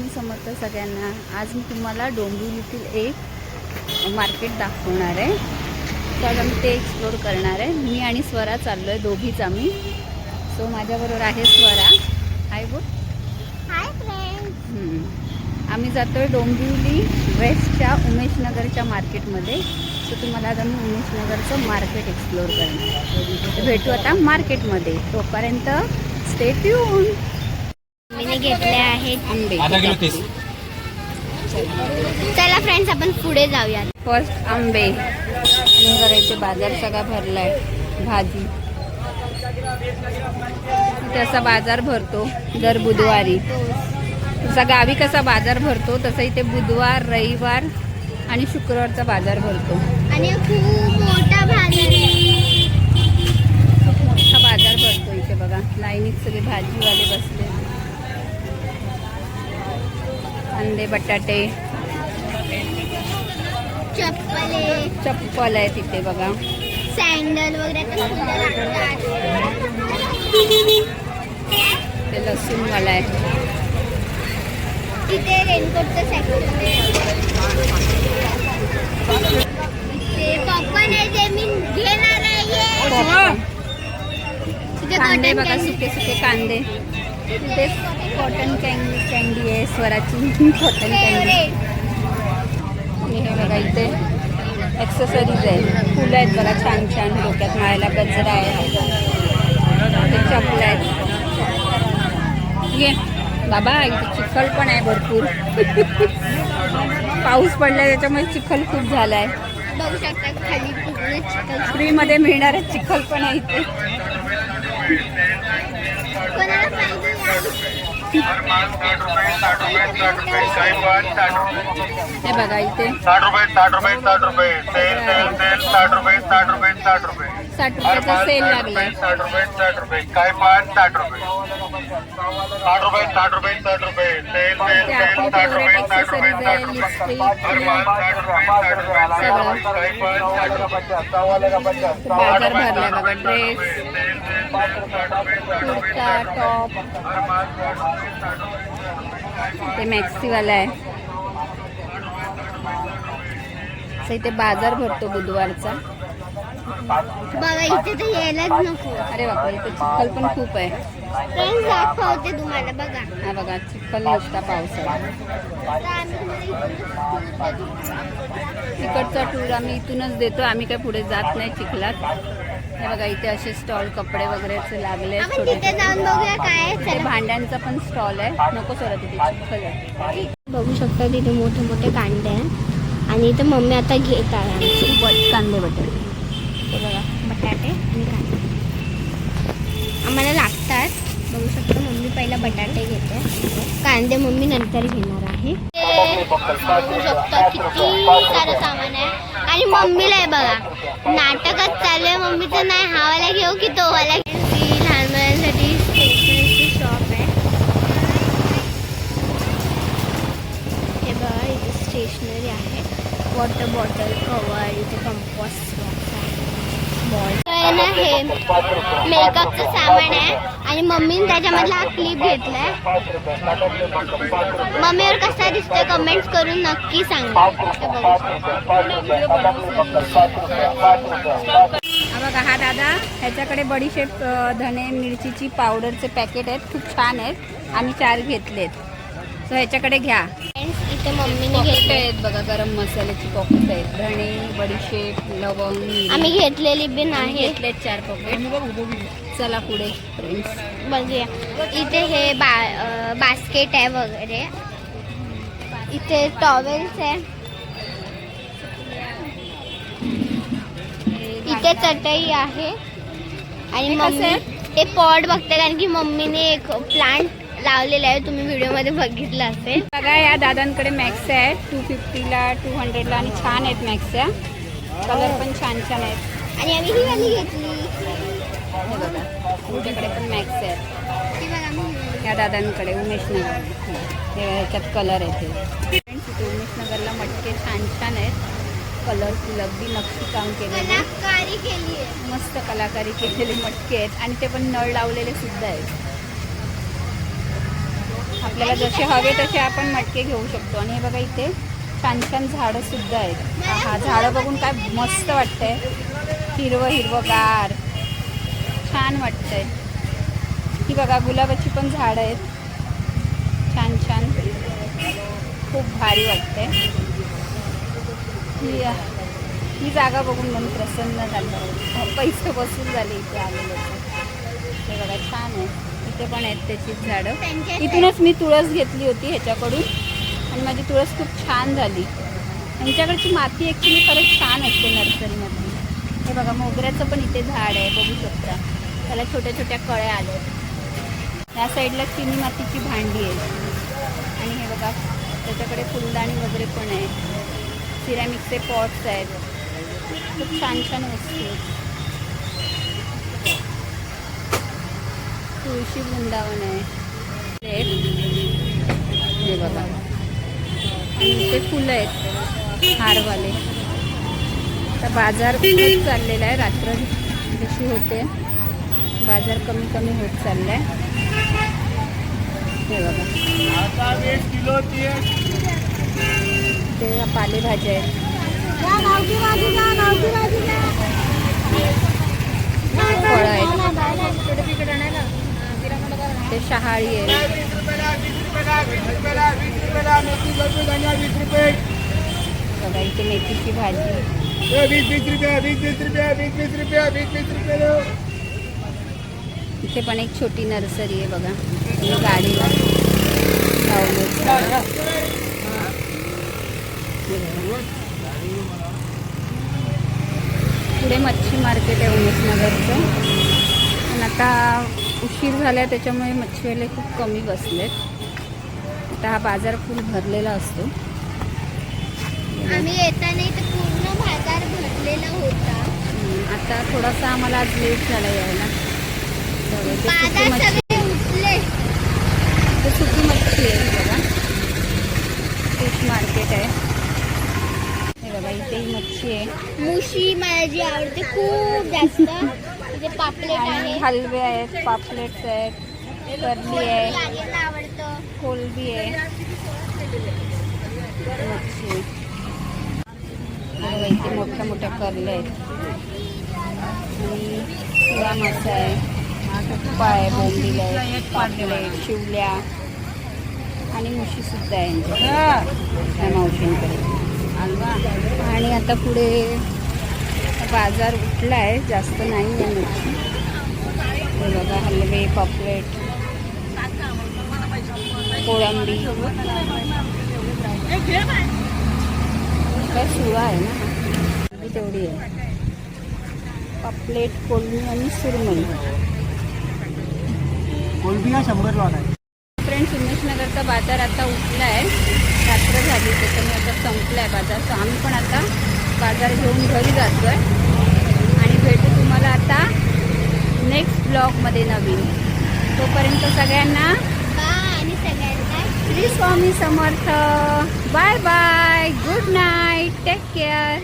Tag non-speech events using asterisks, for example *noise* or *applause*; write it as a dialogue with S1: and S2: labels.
S1: स्वामी समर्थ सगळ्यांना. आज मी तुम्हाला डोंबिवलीतील एक मार्केट दाखवणार आहे. तर आज आम्ही ते एक्सप्लोर करणार आहे. मी आणि स्वरा चाललो आहे दोघीच आम्ही. सो माझ्याबरोबर आहे स्वरा. हाय बोल
S2: हाय फ्रेंड.
S1: आम्ही जातो आहे डोंबिवली वेस्टच्या उमेशनगरच्या मार्केटमध्ये सो तुम्हाला आज आम्ही उमेशनगरचं मार्केट एक्सप्लोर करणार भेटू आता मार्केटमध्ये तोपर्यंत स्टे ट्यून
S2: घेतले आहेत.
S1: आंबे
S3: आधा किलो तीस.
S2: चला फ्रेंड्स आपण पुढे जाऊयात.
S1: फर्स्ट आंबे. आणि इथे बाजार सगळा भरलाय. भाजी. असा बाजार भरतो दर बुधवारी. तसा गावी कसा बाजार भरतो तसा इथे बुधवार रविवार आणि शुक्रवारचा बाजार भरतो.
S2: आणि खूप मोठा बाजार आहे.
S1: खूप मोठा बाजार भरतो इथे बघा. लाईनीत सगळे भाजीवाले बसले कांदे बटाटे.
S2: चप्पले.
S1: चप्पल आहे तिथे बघा.
S2: सँडल वगैरे
S1: ते लसूणवाला आहे.
S2: तिथे रेनकोटचं सेक्शन ते पॉपकॉर्न आहे ते मी घेणार आहे. तिथे
S1: कांदे बघा. सुके सुके कांदे. तेच कॉटन कॅन्डी कॅन्डी आहे स्वराची *laughs* कॉटन कॅन्डी हे बघा इथे एक्सेसरीज आहे फुलं आहेत बघा छान छान. डोक्यात माळायला गजरा आहे. चपलं आहेत. ये बाबा इथे चिखल पण आहे भरपूर. *laughs* पाऊस पडलाय त्याच्यामुळे चिखल खूप झालाय.
S2: बघू शकता खाली पूर्ण चिकन
S1: फ्रीमध्ये मिळणार आहे चिखल पण आहे इथे. हे बघा इथे.
S3: साठ रुपये साठ रुपये साठ रुपये सेल सेल सेल साठ रुपये साठ रुपये साठ रुपये
S1: साठ रुपयाचा सेल लागलाय.
S3: साठ रुपये साठ रुपये काय पाच साठ रुपये साठ रुपये साठ रुपये साठ रुपये सेल सेल सेल साठ रुपये साठ रुपये साठ रुपये
S1: लिपस्टिक
S3: हर माल साठ रुपये साठ रुपये
S1: कुर्ता टॉप. ते मॅक्सीवाला आहे. इथे बाजार भरतो बुधवारचा.
S2: बघा इथे तर यायलाच नको.
S1: अरे बापा इथे चिखल पण खूप आहे.
S2: फ्रेंड्स दाखवते तुम्हाला बघा.
S1: हा बघा चिखल नुसता पावसाळा. तिकडचा टूर आम्ही इथूनच देतो आम्ही काय पुढे जात नाही चिखलात. हे बघा इथे असे स्टॉल कपडे वगैरेचे लागले छोटे
S2: आहे.
S1: इथे
S2: चला
S1: भांड्यांचा पण स्टॉल आहे. नको सोडा तिथे.
S2: बघू शकता तिथे मोठे मोठे कांदे आहे आणि इथे मम्मी आता घेत आहे आमची.
S1: कांदे बटाटे.
S2: हे बघा बटाटे आणि कांदे. आम्हाला लागतात. बघू शकता मम्मी पहिला बटाटे घेते. कांदे मम्मी नंतर घेणार आहे. बघू शकता किती सारं सामान आहे. आणि मम्मीला आहे बघा. नाटकच चालू आहे. मम्मीचं नाही हा वाला घेऊ की तो वाला घेऊ. ती लहान मुलांसाठी स्टेशनरीची शॉप आहे. हे बघा इथे स्टेशनरी आहे. वॉटर बॉटल कवर इथे कंपॉस्ट बॉक्स आहे. बॉल ना हे मेकअपचं सामान आहे. आणि मम्मीने त्याच्यामधला हा क्लिप घेतलाय. मम्मीवर कसा दिसतोय कमेंट्स करून नक्की सांगा. हा बघा.
S1: हा दादा ह्याच्याकडे बडीशेप धने मिरचीची पावडरचे पॅकेट आहेत. खूप छान आहेत. आम्ही चार घेतलेत. सो ह्याच्याकडे घ्या.
S2: फ्रेंड्स इथे मम्मीने घेतले.
S1: आहेत बघा गरम मसाल्याची पॉकेट आहेत. धणे बडीशेप लवंग.
S2: आम्ही घेतलेली बिन आहे
S1: घेतलेत चार पॉकेट चला पुढे. फ्रेंड्स
S2: बघूया. इथे हे बा बास्केट आहे वगैरे. इथे टॉवेल्स आहे. इथे चटई आहे. आणि
S1: हे
S2: मम्मी? हे पॉट बघते कारण की मम्मीने एक प्लांट लावलेला आहे तुम्ही व्हिडिओमध्ये बघितलं असेल.
S1: बघा या दादांकडे मॅक्स आहे. टू फिफ्टीला टू हंड्रेडला आणि छान आहेत मॅक्सच्या कलर पण छान छान आहेत.
S2: आणि आम्ही ही वाली घेतली.
S1: तुमच्याकडे पण मॅक्स आहेत या दादांकडे उमेशनगर ह्याच्यात कलर आहेत उमेशनगरला मटके छान छान आहेत. कलरफुल अगदी नक्षी काम केलेले
S2: कलाकारी केली आहे.
S1: मस्त कलाकारी केलेले मटके आहेत. आणि ते पण नळ लावलेले सुद्धा आहेत. आपल्याला जसे हवे तसे आपण मटके घेऊ शकतो. आणि हे बघा इथे छान छान झाडं सुद्धा आहेत. हा झाडं बघून काय मस्त वाटतंय. हिरवं हिरवंगार छान वाटतंय. ही बघा गुलाबाची पण झाडं आहेत. छान छान. खूप भारी वाटतंय. ही ही जागा बघून मन प्रसन्न झालं. पैसे वसूल झाले इथे आलेले. हे बघा छान आहे. इथे पण आहेत त्याची झाडं इथूनच मी तुळस घेतली होती ह्याच्याकडून. आणि माझी तुळस खूप छान झाली. यांच्याकडची माती ॲक्च्युली खरंच छान असते नर्सरीमधली. हे बघा मोगऱ्याचं पण इथे झाड आहे बघू शकता. त्याला छोट्या छोट्या कळ्या आल्या या साईडला चिनी मातीची भांडी आहे आणि हे बघा त्याच्याकडे फुलदाणी वगैरे पण आहे सिरॅमिकचे पॉट्स आहेत. खूप छान छान वस्तू आहेत. तुळशी वृंदावन आहे. हे बघा. आणि ते फुलं आहेत. हारवाले. आता बाजार खूप चाललेला आहे. रात्र जशी होते. बाजार कमी कमी होत चाललाय. हे बघा. ते पालेभाज्या आहेत. फळं आहेत. ते शहाळी आहे. बघा इथे मेथीची भाजी. इथे पण एक छोटी नर्सरी आहे बघा. गाडीला गाडी पुढे मच्छी मार्केट आहे उमेशनगरचं पण आता उशीर झाला त्याच्यामुळे मच्छीवाले खूप कमी बसलेत. आता हा बाजार फुल भरलेला असतो.
S2: आम्ही येताना इथे पूर्ण बाजार भरलेला होता.
S1: हम्म, आता थोडासा आम्हाला आज लेट झाला यायला. इथे सुकी
S2: बाजार
S1: मच्छी.
S2: सगळे उठले.
S1: इथे सुकी मच्छी आहे हे बघा. फिश मार्केट आहे. हे बघा इथे ही मच्छी आहे.
S2: मुशी मला जी आवडते खूप जास्त.
S1: आणि
S2: आहे
S1: हलवे आहेत पापलेट्स आहेत करली आहे. कोलबी आहे. हे इथे मोठ्या मोठ्या करल्या आहेत. आणि मासा आहे. कुप्पा आहे बोंबील आहे पापलेट शिवल्या. आणि मुशी सुद्धा आहे यांच्याकडे, मावशींकडे. आणि आता पुढे बाजार उठला आहे जास्त नाही आहे मच्छी हे बघा हलवे पापलेट कोळंबी. काय सुरा आहे ना. तेवढी आहे. पापलेट कोलमी आणि सुरमई.
S4: कोलबिया शंभरला आहे.
S1: फ्रेंड्स उमेशनगरचा बाजार आता उठला आहे रात्र झाली त्याच्यामुळे आता संपला आहे बाजार. तर आम्ही पण आता बाजार घेऊन घरी जातो आहे आणि भेटू तुम्हाला आता नेक्स्ट ब्लॉगमध्ये नवीन. तोपर्यंत सगळ्यांना
S2: बाय आणि सगळ्यांना
S1: Shri Swami Samarth. Bye bye good night take care